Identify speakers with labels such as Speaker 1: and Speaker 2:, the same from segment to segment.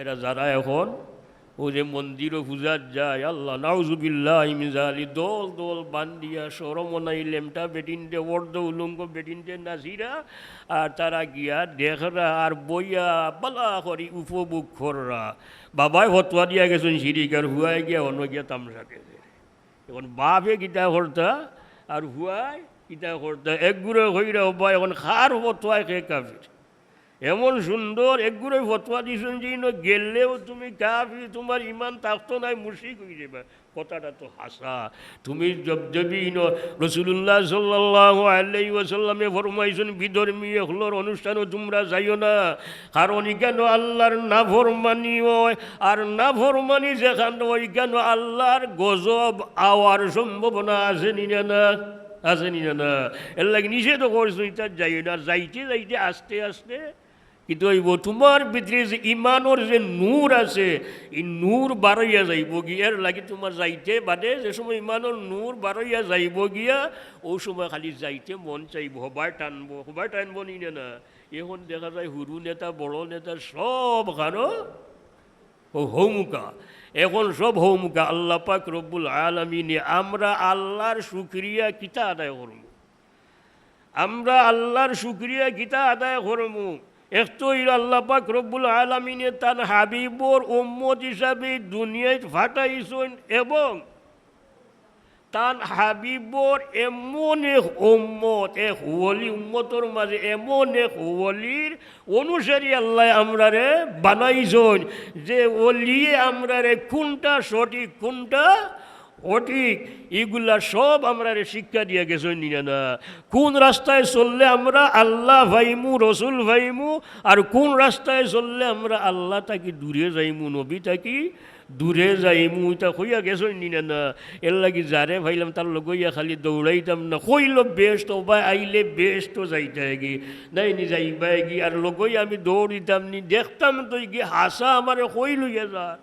Speaker 1: এরা যারা এখন ও যে মন্দিরও পূজার যায়, আল্লাহ নাউজুবিল্লাহ ইমিজালি দোল দোল বান্দিয়া সরমনাই, লেমটা বেটিনটে, ওর্দ উলুঙ্গ বেটিনটে নাসিরা আর তারা গিয়া দেখরা আর বইয়া বালা করি উপভোগ কররা। বাবাই ফতোয়া দিয়া গেছেন সিরিকার হুয়াই গিয়া অন্য গিয়া তামসা গেছে এখন বাপে গীতা করতা, আর হুয়াই গীতা করতা, এক গুড়ে হইরা হবা এখন খার ফতোয়ায় খে কাফির? এমন সুন্দর একগুলো ফতোয়া দিয়েছেন যে গেলেও তুমি কাফি তোমার ইমান থাকতো নাই মুশিক হয়ে যাবে। কথাটা তো হাসা। তুমি জবজবি ইনো রসুল্লাহ সাল্লাহ আল্লাহ ওয়াসাল্লামে ফরমাইছেন, বিধর্মী হলোর অনুষ্ঠানও তোমরা যাইও না। কারণ কেন আল্লাহর না ফরমানি হয়, আর না ফরমানি যেখান ওই কেন আল্লাহর গজব আওয়ার সম্ভাবনা আছে নিনা না আছে নিনা না এর লাগে নিষেধ করছ যাই না। যাইতে যাইতে আস্তে আস্তে কিন্তু ওই তোমার ভিতরে যে ইমানোর যে নূর আছে, এই নূর বারইয়া যাইব গিয়া, এর লাগে তোমার যাইতে বাদে যে সময় ইমানোর নূর বারইয়া যাইব গিয়া, ও সময় খালি যাইতে মন চাইব হবাই টানবো হবাই টানব নি না এখন দেখা যায় হুরু নেতা, বড় নেতা সব খানো হৌমুকা। এখন সব হৌমুকা, আল্লাহ পাক রব্বুল আলমিনে আমরা আল্লাহর সুক্রিয়া কিতা আদায় করব আমরা আল্লাহর সুক্রিয়া গীতা আদায় করব একটু আল্লাহ পাক রব্বুল আলমিনে তার হাবিবর উম্মত হিসাবে দুনিয়ায় ফাটাইছেন এবং তার হাবিবর এমন এক উম্মত, এক হুয়লি উম্মতর মাঝে এমন এক হুয়লির অনুসারী আল্লাহ আমরারে বানাইছেন। যে ওলিয়ে আমরারে কোনটা সঠিক, কোনটা সঠিক এগুলা সব আমরা শিক্ষা দিয়ে গেছেন নিয়ে না। কোন রাস্তায় চললে আমরা আল্লাহ ভাইমু, রসুল ভাইমু, আর কোন রাস্তায় চললে আমরা আল্লাহ থাকি দূরে যাইমু, নবী থাকি দূরে যাইমু, এটা হইয়া গেছেন নিনে না। এর লাগি যারে ভাইলাম, তার লগইয়া খালি দৌড়াইতাম না। কইল বেস্ট ওবা আইলে বেস্ট যাইতে গি নাই নি, যাইবা গি আর লগই আমি দৌড়িতাম নি, দেখতাম তো গি হাসা আমারে কই যার।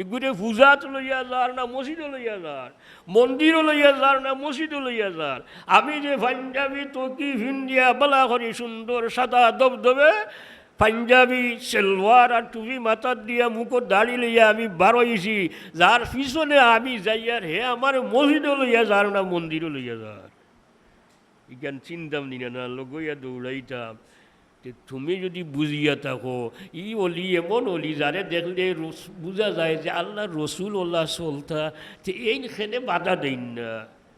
Speaker 1: এগুলো পূজাত লইয়া যার না মসজিদে লইয়া যার, মন্দিরও লইয়া যার না মসজিদও লইয়া যার। আমি যে পাঞ্জাবি তকি ভিন্ডিয়া বলা করি সুন্দর সাদা দবদবে, পাঞ্জাবি, সেলওয়ার আর টুপি মাথার দিয়া মুখত দাড়ি লইয়া আমি বারোইছি, যার পিছনে আমি যাইয়ার হে আমার মসজিদও লইয়া যার না মন্দিরও লইয়া যার। ইখান চিন্তাম নিনা না, লগইয়া দৌড়াইতাম। তুমি যদি বুঝিয়া থাকো, ই অলি এমন অলি, যারে দেখলে বুঝা যায় যে আল্লাহ রসুল ওল্লাহ চলতা তে এইখানে বাধা দেন না।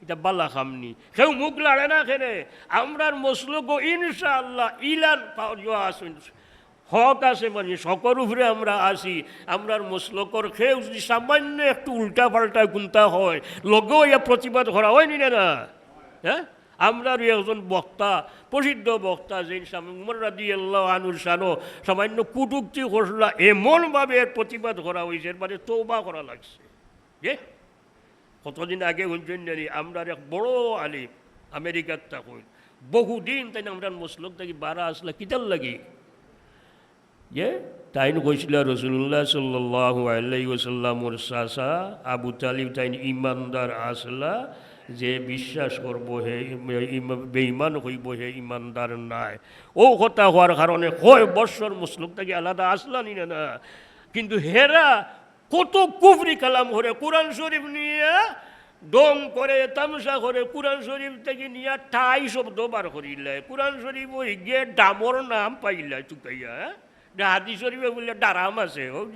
Speaker 1: এটা বালা খামনি। সেও মুখ লাড়ে না খেনে আমরার মসলক ইনশাআল্লাহ ইলান পাওয়া আসুন। হক আছে মানে সকর উপরে আমরা আসি। আমরার মসলকর খেয়েও যদি সামান্য একটু উল্টা পাল্টা গুনতা হয় লগেও ইয়া প্রতিবাদ করা হয়নি না? হ্যাঁ? আমরার একজন বক্তা, প্রসিদ্ধ বক্তা যে উমর রাদি আল্লাহ আনুর সানো সামান্য কুটুক্তি ঘোষণা এমনভাবে এর প্রতিবাদ করা হয়েছে মানে তৌবা করা লাগছে। যে কতদিন আগে হইছেন জানি আমরা এক বড় আলিম, আমেরিকার তখন, বহুদিন তাই আমরা মুসলক থাকি, বারা আসলা কিতার লাগি। যে তাইন কইছিল রসুল্লাহ সাল্লাহ আল্লাহ ওসাল্লামর চাচা আবু তালিব তাইন ইমানদার আসলা যে বিশ্বাস করব হে বেঈমান হইব হে ইমানদার নাই। ও কথা হওয়ার কারণে কয় বৎসর মুসলুক থেকে আলাদা আসলা নি কিন্তু হেরা কত কুফরি কালাম করে কোরআন শরীফ নিয়ে ডং করে, তামসা করে কোরআন শরীফ থেকে নিয়ে ঠাই শব্দ বার করিলে। কোরআন শরীফ ওই গিয়ে ডামর নাম পাইলা চুকাইয়া হ্যাঁ? হাদি শরীফে বললে ডারাম আছে, হোক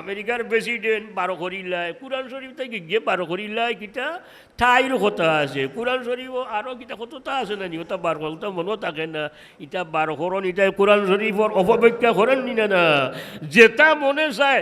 Speaker 1: আমেরিকার প্রেসিডেন্ট বারো করিল্লায় কোরআন শরীফ থেকে গিয়ে বারো করিল্লায় কিটা ঠাইর কথা আছে। কোরআন শরীফ আরও কিটা কতটা আছে না ওটা বার করতে মনে থাকে না। ইটা বার করন ইটা কোরআন শরীফর অপব্যাখ্যা করেন না না? যেটা মনে চায়